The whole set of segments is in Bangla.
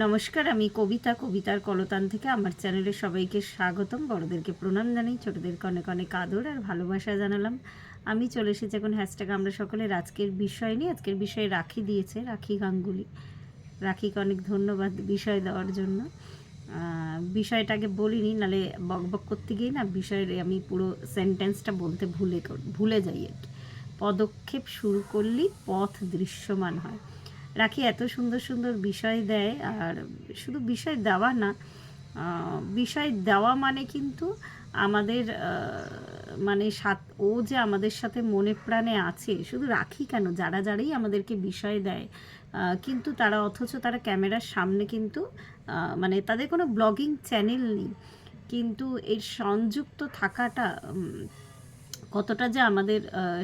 নমস্কার, আমি কবিতা, কবিতার কলতান থেকে আমার চ্যানেলে সবাইকে স্বাগতম। বড়দেরকে প্রণাম জানাই, ছোটদেরকে অনেক অনেক আদর আর ভালোবাসা জানালাম। আমি চলে এসেছি এখন হ্যাশট্যাগ আমরা সকলের আজকের বিষয় নিয়ে। আজকের বিষয়ে রাখি দিয়েছে, রাখি গাঙ্গুলি। রাখিকে অনেক ধন্যবাদ বিষয় দেওয়ার জন্য। বিষয়টাকে বলিনি, নালে বক বক করতে গিয়ে না বিষয়ের আমি পুরো সেন্টেন্সটা বলতে ভুলে ভুলে যাই আর কি। পদক্ষেপ শুরু করলেই পথ দৃশ্যমান হয়। রাখি এত সুন্দর সুন্দর বিষয় দেয়, আর শুধু বিষয় দেওয়া না বিষয় দেওয়া মানে কিন্তু আমাদের মানে সাত, ও যে আমাদের সাথে মনে প্রাণে আছে, শুধু রাখি কেন? যারা যারাই আমাদেরকে বিষয় দেয় কিন্তু তারা, অথচ তারা ক্যামেরার সামনে কিন্তু মানে তাদের কোনো ব্লগিং চ্যানেল নেই। কিন্তু এর সংযুক্ত থাকাটা কতটা যে আমাদের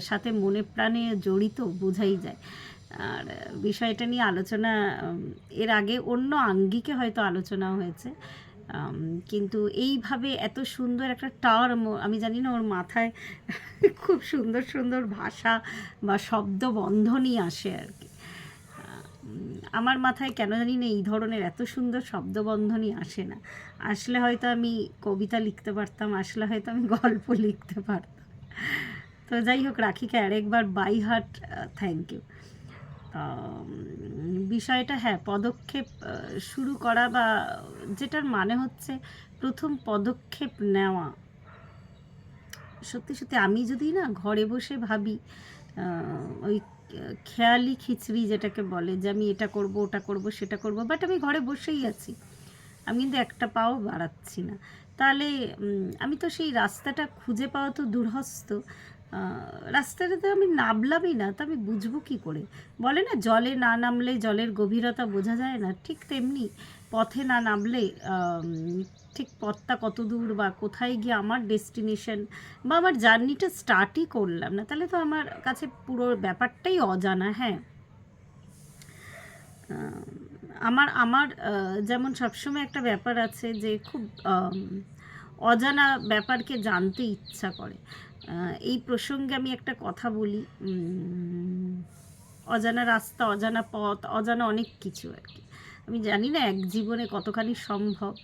সাথে মনে প্রাণে জড়িত বোঝাই যায়। আর বিষয়টা নিয়ে আলোচনা এর আগে অন্য আঙ্গিকে হয়তো আলোচনা হয়েছে। কিন্তু এইভাবে এত সুন্দর একটা টার্ম, আমি জানি না ওর মাথায় খুব সুন্দর সুন্দর ভাষা বা শব্দ বন্ধনই আসে আর কি। আমার মাথায় কেন জানি না এই ধরনের এত সুন্দর শব্দবন্ধনই আসে না। আসলে হয়তো আমি কবিতা লিখতে পারতাম, আসলে হয়তো আমি গল্প লিখতে পারতাম। তো যাই হোক, রাখিকে আরেকবার, বাই হার্ট থ্যাংক ইউ। বিষয়টা হ্যাঁ পদক্ষেপ শুরু করা বা যেটার মানে হচ্ছে প্রথম পদক্ষেপ নেওয়া। সত্যি সত্যি, আমি যদি না ঘরে বসে ভাবি ওই খেয়ালি খিচড়ি যেটাকে বলে যে আমি এটা করব, ওটা করব, সেটা করব বাট আমি ঘরে বসেই আছি। আমি কিন্তু একটা পাও বাড়াচ্ছি না। তাহলে আমি তো সেই রাস্তাটা খুঁজে পাওয়া তো দূরহস্ত রাস্তাটাতে আমি নামলামই না, তা আমি বুঝব কী করে? বলে না, জলে না নামলে জলের গভীরতা বোঝা যায় না। ঠিক তেমনি পথে না নামলে ঠিক পথটা কত দূর বা কোথায় গিয়ে আমার ডেস্টিনেশন বা আমার জার্নিটা স্টার্টই করলাম না, তাহলে তো আমার কাছে পুরো ব্যাপারটাই অজানা হ্যাঁ। আমার আমার যেমন সবসময় একটা ব্যাপার আছে যে খুব অজানা ব্যাপারকে জানতে ইচ্ছা করে। এই প্রসঙ্গে আমি একটা কথা বলি অজানা রাস্তা, অজানা পথ, অজানা অনেক কিছু আর কি। আমি জানি না এক জীবনে কতখানি সম্ভব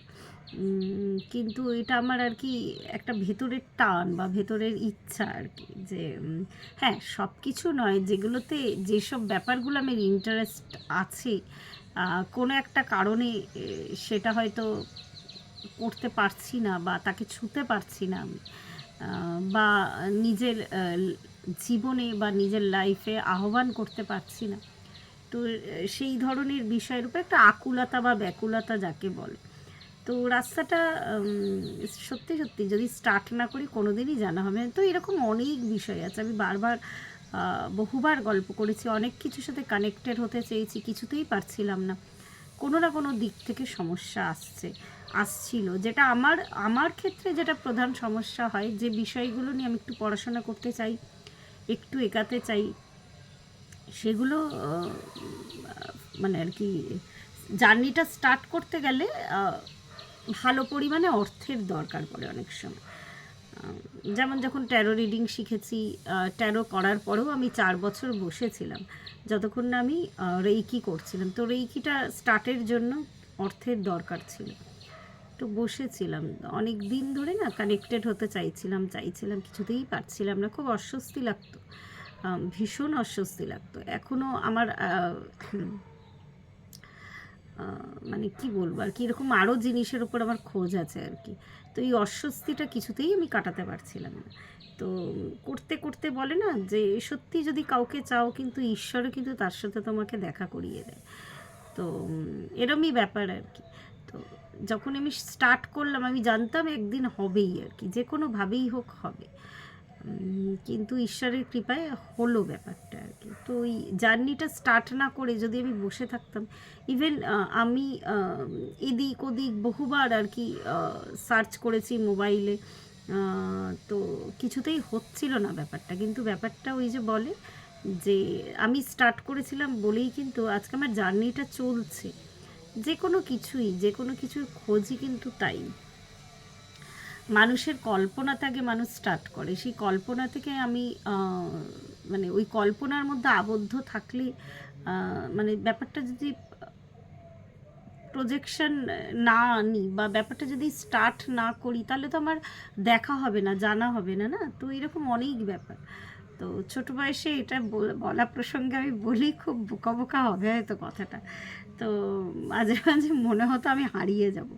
কিন্তু এটা আমার আর কি একটা ভেতরের টান বা ভেতরের ইচ্ছা আর কি যে হ্যাঁ সব কিছু নয়, যেগুলোতে যেসব ব্যাপারগুলো আমার ইন্টারেস্ট আছে কোনো একটা কারণে সেটা হয়তো করতে পারছি না বা তাকে ছুতে পারছি না আমি। বা নিজের জীবনে বা নিজের লাইফে আহ্বান করতে পারছি না। তো সেই ধরনের বিষয়ের উপর একটা আকুলতা বা ব্যাকুলতা যাকে বলে। তো রাস্তাটা সত্যি সত্যি যদি স্টার্ট না করি, কোনোদিনই জানা হবে তো এরকম অনেক বিষয় আছে। আমি বারবার বহুবার গল্প করেছি। অনেক কিছুর সাথে কানেক্টেড হতে চেয়েছি। কিছুতেই পারছিলাম না। কোনো না কোনো দিক থেকে সমস্যা আসছে। আসছিল, যেটা আমার আমার ক্ষেত্রে যেটা প্রধান সমস্যা হয়, যে বিষয়গুলো নিয়ে আমি একটু পড়াশোনা করতে চাই, একটু একাতে চাই, সেগুলো মানে আর কি, জার্নিটা স্টার্ট করতে গেলে ভালো পরিমাণে অর্থের দরকার পড়ে অনেক সময়। যেমন যখন ট্যারো রিডিং শিখেছি ট্যারো করার পরেও আমি চার বছর বসেছিলাম, যতক্ষণ না আমি রেইকি করছিলাম। তো রেইকিটা স্টার্টের জন্য অর্থের দরকার ছিল। তো বসেছিলাম। অনেক দিন ধরে না কানেক্টেড হতে চাইছিলাম চাইছিলাম, কিছুতেই পারছিলাম না। খুব অস্বস্তি লাগতো। ভীষণ অস্বস্তি লাগতো। এখনও আমার মানে কি বলব আর কি, এরকম আরও জিনিসের উপর আমার খোঁজ আছে আর কি। তো এই অস্বস্তিটা কিছুতেই আমি কাটাতে পারছিলাম না। তো করতে করতে বলে না যে, সত্যি যদি কাউকে চাও কিন্তু ঈশ্বরও কিন্তু তার সাথে তোমাকে দেখা করিয়ে দেয়। তো এরমই ব্যাপার আর কি। যখন আমি স্টার্ট করলাম, আমি জানতাম একদিন হবেই আর কি, যে কোনোভাবেই হোক হবে। কিন্তু ঈশ্বরের কৃপায় হলো ব্যাপারটা আর কি। তো ওই জার্নিটা স্টার্ট না করে যদি আমি বসে থাকতাম ইভেন আমি এদিক ওদিক বহুবার আর কি সার্চ করেছি মোবাইলে তো কিছুতেই হচ্ছিল না ব্যাপারটা। কিন্তু ব্যাপারটা ওই যে বলে যে, আমি স্টার্ট করেছিলাম বলেই কিন্তু আজকে আমার জার্নিটা চলছে। যে কোনো কিছুই, যে কোনো কিছুর খোঁজই কিন্তু তাই। মানুষের কল্পনা থেকে মানুষ স্টার্ট করে। সেই কল্পনা থেকে আমি মানে ওই কল্পনার মধ্যে আবদ্ধ থাকলে মানে ব্যাপারটা যদি প্রজেকশন না আনি বা ব্যাপারটা যদি স্টার্ট না করি, তাহলে তো আমার দেখা হবে না, জানা হবে না না? তো এরকম অনেক ব্যাপার। তো ছোট বয়সে এটা বল- প্রসঙ্গে আমি বলি, খুব বোকা বোকা হবে হয়তো কথাটা। তো মাঝে মাঝে মনে হতো আমি হারিয়ে যাব।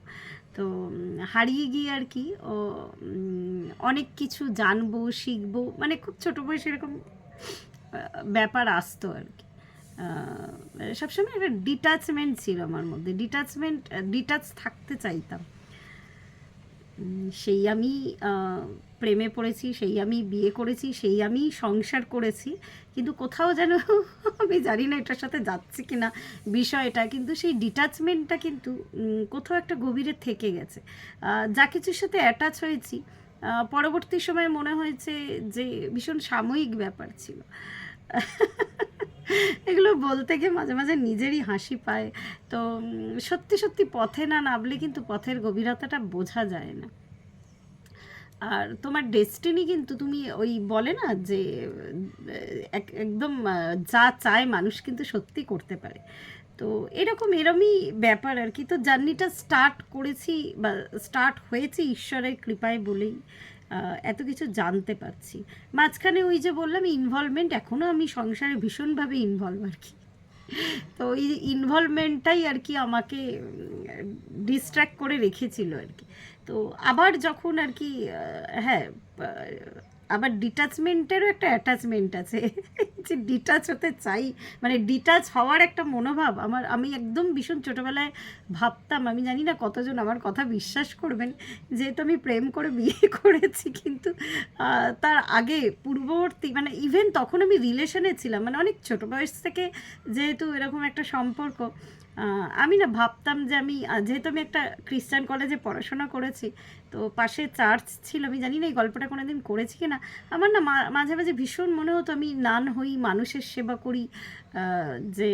তো হারিয়ে গিয়ে আর কি, ও অনেক কিছু জানব, শিখব মানে খুব ছোট বয়সে এরকম ব্যাপার আসতো আর কি। সবসময় একটা ডিটাচমেন্ট ছিল আমার মধ্যে ডিটাচমেন্ট ডিটাচ থাকতে চাইতাম। সেই আমি প্রেমে পড়েছি, সেই আমি বিয়ে করেছি, সেই আমি সংসার করেছি, কিন্তু কোথাও যেন আমি জানি না এটার সাথে যাচ্ছে কি না বিষয়টা, কিন্তু সেই ডিটাচমেন্টটা কিন্তু কোথাও একটা গভীরে থেকে গেছে। যা কিছুর সাথে অ্যাটাচ হয়েছি পরবর্তী সময়ে মনে হয়েছে যে ভীষণ সাময়িক ব্যাপার ছিল। এগুলো বলতে গিয়ে মাঝে মাঝে নিজেরই হাসি পায়। তো সত্যি সত্যি পথে না নামলে কিন্তু পথের গভীরতাটা বোঝা যায় না। আর তোমার ডেস্টিনি কিন্তু তুমি ওই বলে না যে, এক- একদম যা চায় মানুষ কিন্তু সত্যি করতে পারে। তো এরকম, এরমই ব্যাপার আর কি। তো জার্নিটা স্টার্ট করেছি বা স্টার্ট হয়েছে ঈশ্বরের কৃপায় বলেই এত কিছু জানতে পারছি। মাঝখানে ওই যে বললাম ইনভলভমেন্ট এখনও আমি সংসারে ভীষণভাবে ইনভলভ আর কি। তো ওই ইনভলভমেন্টটাই আর কি আমাকে ডিস্ট্র্যাক্ট করে রেখেছিল আর কি। তো আবার যখন আর কি হ্যাঁ আবার ডিটাচমেন্টেরও একটা অ্যাটাচমেন্ট আছে। যে ডিটাচ হতে চাই মানে ডিটাচ হওয়ার একটা মনোভাব আমার, আমি একদম ভীষণ ছোটোবেলায় ভাবতাম, আমি জানি না কতজন আমার কথা বিশ্বাস করবেন, যেহেতু আমি প্রেম করে বিয়ে করেছি, কিন্তু তার আগে পূর্ববর্তী মানে ইভেন তখন আমি রিলেশনে ছিলাম মানে অনেক ছোটো বয়স থেকে যেহেতু এরকম একটা সম্পর্ক আমি না ভাবতাম যে আমি যেহেতু আমি একটা খ্রিস্টান কলেজে পড়াশোনা করেছি, তো পাশে চার্চ ছিল, আমি জানি না এই গল্পটা কোনো দিন করেছি কি না আমার না মাঝে মাঝে ভীষণ মনে হতো আমি নান হই, মানুষের সেবা করি যে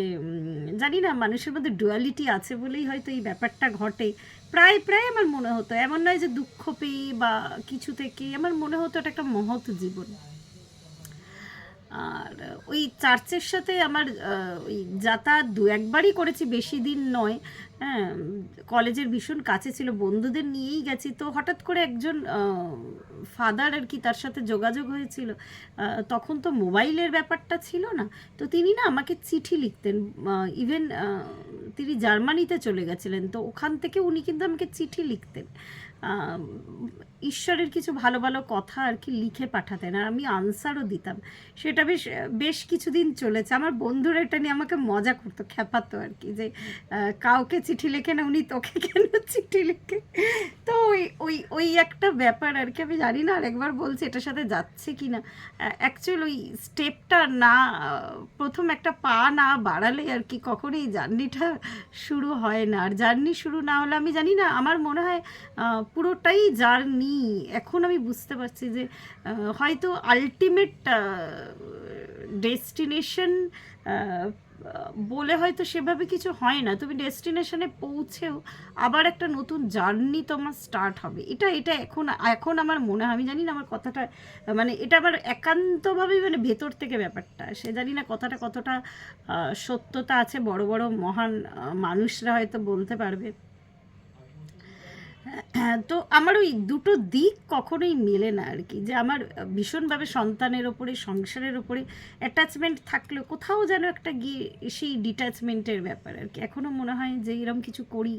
জানি না, মানুষের মধ্যে ডুয়ালিটি আছে বলেই হয়তো এই ব্যাপারটা ঘটে, প্রায় প্রায় আমার মনে হতো, এমন নয় যে দুঃখ পেয়ে বা কিছু থেকে, আমার মনে হতো এটা একটা মহৎ জীবন। আর ওই চার্চের সাথে আমার ওই যাতায়াত দু একবারই করেছি, বেশি দিন নয়। হ্যাঁ কলেজের ভীষণ কাছে ছিল, বন্ধুদের নিয়েই গেছি। তো হঠাৎ করে একজন ফাদার আর কি তার সাথে যোগাযোগ হয়েছিল। তখন তো মোবাইলের ব্যাপারটা ছিল না। তো তিনি না আমাকে চিঠি লিখতেন ইভেন তিনি জার্মানিতে চলে গেছিলেন। তো ওখান থেকে উনি কিন্তু আমাকে চিঠি লিখতেন। ঈশ্বরের কিছু ভালো ভালো কথা আর কি লিখে পাঠাতেন আর আমি আনসারও দিতাম। সেটা বেশ বেশ কিছুদিন চলেছে। আমার বন্ধুরা এটা নিয়ে আমাকে মজা করতো খ্যাপাতো আর কি যে কাউকে চিঠি লেখে না, উনি তোকে কেন চিঠি লেখে? তো ওই ওই ওই একটা ব্যাপার আর কি, আমি জানি না আর একবার বলছি এটার সাথে যাচ্ছে কি না। অ্যাকচুয়াল ওই স্টেপটা না, প্রথম একটা পা না বাড়ালে আর কি কখনোই জার্নিটা শুরু হয় না। আর জার্নি শুরু না হলে আমি জানি না, আমার মনে হয় পুরোটাই জার্নি। এখন আমি বুঝতে পারছি যে হয়তো আলটিমেট ডেস্টিনেশন বলে হয়তো সেভাবে কিছু হয় না। তুমি ডেস্টিনেশনে পৌঁছেও আবার একটা নতুন জার্নি তোমার স্টার্ট হবে। এটা এটা এখন এখন আমার মনে হয়, আমি জানি না আমার কথাটা মানে এটা আমার একান্তভাবেই মানে ভেতর থেকে ব্যাপারটা। সে জানি না কথাটা কতটা সত্যতা আছে। বড় বড়, মহান মানুষরা হয়তো বলতে পারবে। তো আমার ওই দুটো দিক কখনোই মেলে না আর কি। যে আমার ভীষণভাবে সন্তানের ওপরে, সংসারের ওপরে অ্যাটাচমেন্ট থাকলেও কোথাও যেন একটা গিয়ে সেই ডিট্যাচমেন্টের ব্যাপার আর কি। এখনও মনে হয় যে এরম কিছু করি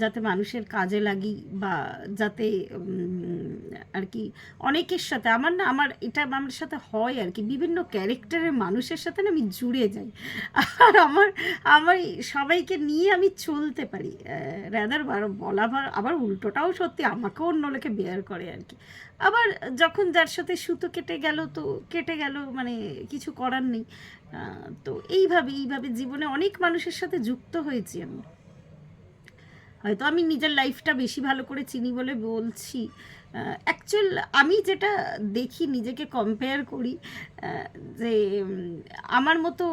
যাতে মানুষের কাজে লাগি বা যাতে আর কি অনেকের সাথে, আমার না, আমার এটা আমার সাথে হয় আর কি, বিভিন্ন ক্যারেক্টারের মানুষের সাথে না আমি জুড়ে যাই। আর আমার আমার সবাইকে নিয়ে আমি চলতে পারি। র্যাদার বলা আবার আবার উল্টোটাও সত্যি আমাকেও অন্য লোকে বেয়ার করে আর কি। আবার যখন যার সাথে সুতো কেটে গেল, তো কেটে গেল মানে কিছু করার নেই। তো এইভাবে এইভাবে জীবনে অনেক মানুষের সাথে যুক্ত হয়েছি আমি। হয়তো আমি নিজের লাইফটা বেশি ভালো করে চিনি বলে বলছি। অ্যাকচুয়াল আমি যেটা দেখি, নিজেকে কম্পেয়ার করি যে আমার মতো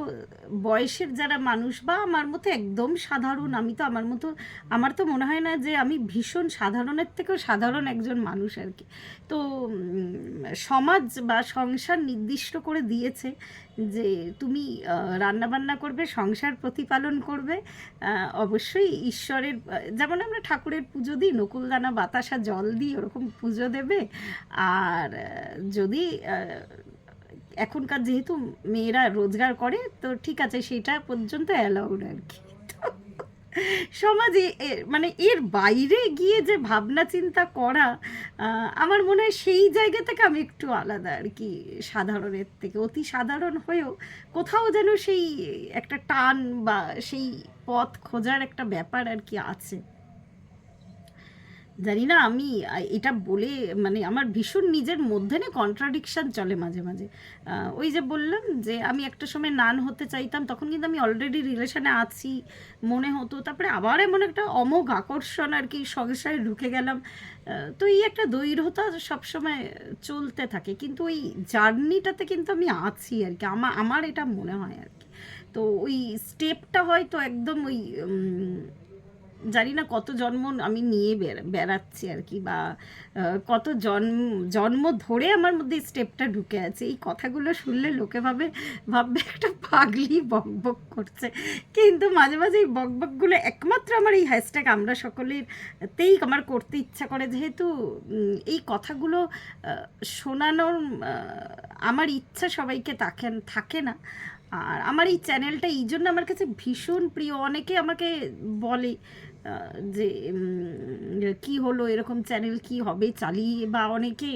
বয়সের যারা মানুষ বা আমার মতো একদম সাধারণ, আমি তো আমার মতো, আমার তো মনে হয় না যে আমি ভীষণ সাধারণের থেকেও সাধারণ একজন মানুষ আর কি। তো সমাজ বা সংসার নির্দিষ্ট করে দিয়েছে যে, তুমি রান্নাবান্না করবে, সংসার প্রতিপালন করবে অবশ্যই ঈশ্বরের যেমন আমরা ঠাকুরের পুজো দিই, নকুলদানা, বাতাসা, জল দিই, ওরকম পুজো দেবে। আর যদি এখনকার যেহেতু মেয়েরা রোজগার করে, তো ঠিক আছে, সেটা পর্যন্ত অ্যালাউড আর কি। সমাজে মানে এর বাইরে গিয়ে যে ভাবনা চিন্তা করা আমার মনে হয় সেই জায়গা থেকে আমি একটু আলাদা আর কি, সাধারণের থেকে। অতি সাধারণ হয়েও কোথাও যেন সেই একটা টান বা সেই পথ খোঁজার একটা ব্যাপার আর কি আছে। জানি না আমি এটা বলে মানে আমার ভীষণ নিজের মধ্যে না কন্ট্রাডিকশান চলে মাঝে মাঝে। ওই যে বললাম যে আমি একটা সময় নান হতে চাইতাম, তখন কিন্তু আমি অলরেডি রিলেশনে আছি, মনে হতো, তারপরে আবার এমন একটা অমোঘ আকর্ষণ আর কি সংসারে ঢুকে গেলাম। তো এই একটা দৈর্ঘ্যতা সবসময় চলতে থাকে, কিন্তু ওই জার্নিটাতে কিন্তু আমি আছি আর কি আমার আমার এটা মনে হয় আর কি। তো ওই স্টেপটা হয়তো একদম ওই জানি না কত জন্ম আমি নিয়ে বেড়া- বেড়াচ্ছি আর কি বা কত জন্ম জন্ম ধরে আমার মধ্যে স্টেপটা ঢুকে আছে। এই কথাগুলো শুনলে লোকে ভাবে, ভাববে একটা পাগলি বকবক করছে। কিন্তু মাঝে মাঝে এই বকবকগুলো একমাত্র আমার এই হ্যাশট্যাগ আমরা সকলের তেই আমার করতে ইচ্ছা করে। যেহেতু এই কথাগুলো শোনানোর আমার ইচ্ছা সবাইকে থাকে থাকে না। আর আমার এই চ্যানেলটা এই জন্য আমার কাছে ভীষণ প্রিয়। অনেকে আমাকে বলে যে কি হলো, এরকম চ্যানেল কি হবে, চালিয়ে, বা অনেকে,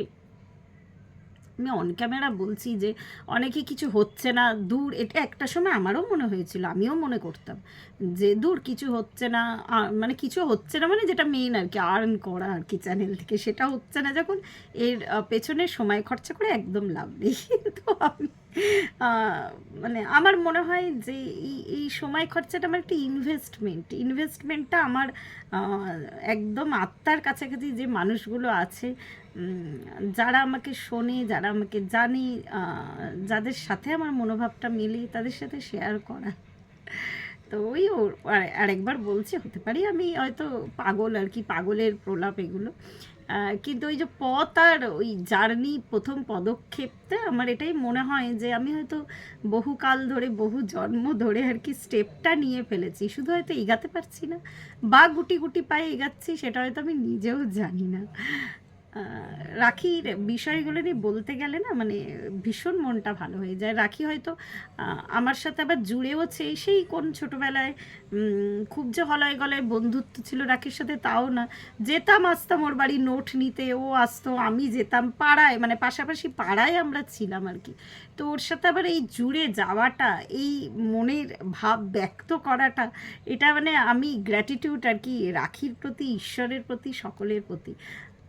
আমি অন ক্যামেরা বলছি যে, অনেকে কিছু হচ্ছে না, দূর, এটা একটা সময় আমারও মনে হয়েছিল, আমিও মনে করতাম যে, দূর কিছু হচ্ছে না মানে কিছু হচ্ছে না মানে যেটা মেন আর কি আর্ন করা আর কি চ্যানেল থেকে, সেটা হচ্ছে না যখন এর পেছনে সময় খরচা করে একদম লাভ নেই। কিন্তু আমি মানে আমার মনে হয় যে এই এই সময় খরচাটা আমার একটা ইনভেস্টমেন্ট ইনভেস্টমেন্টটা আমার একদম আত্মার কাছাকাছি যে মানুষগুলো আছে যারা আমাকে শোনে, যারা আমাকে জানে যাদের সাথে আমার মনোভাবটা মিলে, তাদের সাথে শেয়ার করা। তো ওই আর- আরেকবার বলছি, হতে পারি আমি হয়তো পাগল আর কি, পাগলের প্রলাপ এগুলো। কিন্তু ওই যে পথ আর ওই জার্নি প্রথম পদক্ষেপটা, আমার এটাই মনে হয় যে আমি হয়তো বহুকাল ধরে, বহু জন্ম ধরে আর কি স্টেপটা নিয়ে ফেলেছি। শুধু হয়তো এগাতে পারছি না, বা গুটি গুটি পায়ে এগাচ্ছি, সেটা হয়তো আমি নিজেও জানি না। রাখির বিষয়গুলো নিয়ে বলতে গেলে না মানে ভীষণ মনটা ভালো হয়ে যায়। রাখি হয়তো আমার সাথে আবার জুড়েওছে সেই কোন ছোটোবেলায় খুব যে হলয় গলায় বন্ধুত্ব ছিল রাখির সাথে তাও না। যেতাম, আসতাম ওর বাড়ি নোট নিতে, ও আসতো, আমি যেতাম পাড়ায় মানে পাশাপাশি পাড়ায় আমরা ছিলাম আর কি। তো ওর সাথে আবার এই জুড়ে যাওয়াটা, এই মনের ভাব ব্যক্ত করাটা, এটা মানে আমি গ্র্যাটিটিউড আর কি, রাখির প্রতি, ঈশ্বরের প্রতি, সকলের প্রতি।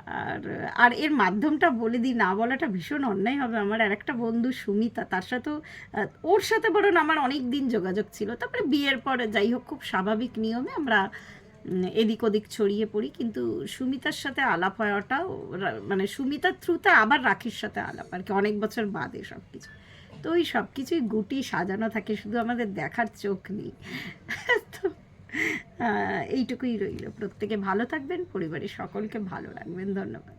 আর আর এর মাধ্যমটা বলে দিই, না বলাটা ভীষণ অন্যায় হবে আমার। আর একটা বন্ধু, সুমিতা, তার সাথেও ওর সাথে বরং আমার অনেক দিন যোগাযোগ ছিল। তারপরে বিয়ের পরে যাই হোক, খুব স্বাভাবিক নিয়মে আমরা এদিক ওদিক ছড়িয়ে পড়ি। কিন্তু সুমিতার সাথে আলাপ হওয়াটাও মানে সুমিতার থ্রুতে আবার রাখির সাথে আলাপ, আর কি, অনেক বছর বাদে সব কিছু তো ওই সব কিছুই গুটি সাজানো থাকে, শুধু আমাদের দেখার চোখ নেই। তো এইটুকুই রইল। প্রত্যেকে ভালো থাকবেন পরিবারের সকলকে ভালো রাখবেন। ধন্যবাদ।